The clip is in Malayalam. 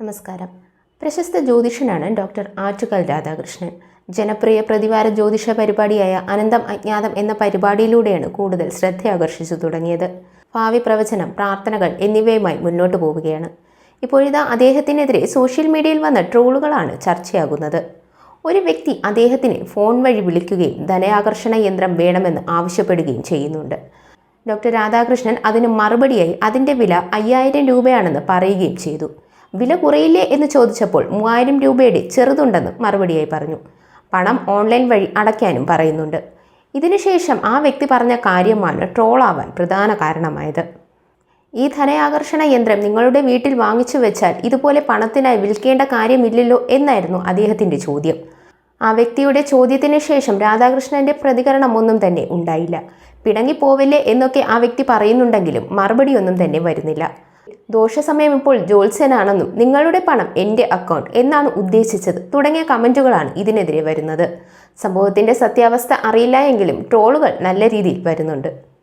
നമസ്കാരം. പ്രശസ്ത ജ്യോതിഷനാണ് ഡോക്ടർ ആറ്റുകൽ രാധാകൃഷ്ണൻ. ജനപ്രിയ പ്രതിവാര ജ്യോതിഷ പരിപാടിയായ അനന്തം അജ്ഞാതം എന്ന പരിപാടിയിലൂടെയാണ് കൂടുതൽ ശ്രദ്ധയാകർഷിച്ചു തുടങ്ങിയത്. ഭാവി പ്രവചനം പ്രാർത്ഥനകൾ എന്നിവയുമായി മുന്നോട്ട് പോവുകയാണ്. ഇപ്പോഴിതാ അദ്ദേഹത്തിനെതിരെ സോഷ്യൽ മീഡിയയിൽ വന്ന ട്രോളുകളാണ് ചർച്ചയാകുന്നത്. ഒരു വ്യക്തി അദ്ദേഹത്തിന് ഫോൺ വഴി വിളിക്കുകയും ധനയാകർഷണ യന്ത്രം വേണമെന്ന് ആവശ്യപ്പെടുകയും ചെയ്യുന്നുണ്ട്. ഡോക്ടർ രാധാകൃഷ്ണൻ അതിന് മറുപടിയായി അതിന്റെ വില അയ്യായിരം രൂപയാണെന്ന് പറയുകയും ചെയ്തു. വില കുറയില്ലേ എന്ന് ചോദിച്ചപ്പോൾ മൂവായിരം രൂപയുടെ ചെറുതുണ്ടെന്ന് മറുപടിയായി പറഞ്ഞു. പണം ഓൺലൈൻ വഴി അടയ്ക്കാനും പറയുന്നുണ്ട്. ഇതിനുശേഷം ആ വ്യക്തി പറഞ്ഞ കാര്യമാണ് ട്രോളാവാൻ പ്രധാന കാരണമായത്. ഈ ധനയാകർഷണ യന്ത്രം നിങ്ങളുടെ വീട്ടിൽ വാങ്ങിച്ചു വെച്ചാൽ ഇതുപോലെ പണത്തിനായി വിൽക്കേണ്ട കാര്യമില്ലല്ലോ എന്നായിരുന്നു അദ്ദേഹത്തിന്റെ ചോദ്യം. ആ വ്യക്തിയുടെ ചോദ്യത്തിന് ശേഷം രാധാകൃഷ്ണന്റെ പ്രതികരണം ഒന്നും തന്നെ ഉണ്ടായില്ല. പിടങ്ങിപ്പോവല്ലേ എന്നൊക്കെ ആ വ്യക്തി പറയുന്നുണ്ടെങ്കിലും മറുപടിയൊന്നും തന്നെ വരുന്നില്ല. ദോഷസമയം ഇപ്പോൾ ജോത്സ്യനാണെന്നും നിങ്ങളുടെ പണം എന്റെ അക്കൗണ്ട് എന്നാണ് ഉദ്ദേശിച്ചത് തുടങ്ങിയ കമന്റുകളാണ് ഇതിനെതിരെ വരുന്നത്. സംഭവത്തിന്റെ സത്യാവസ്ഥ അറിയില്ല എങ്കിലും ട്രോളുകൾ നല്ല രീതിയിൽ വരുന്നുണ്ട്.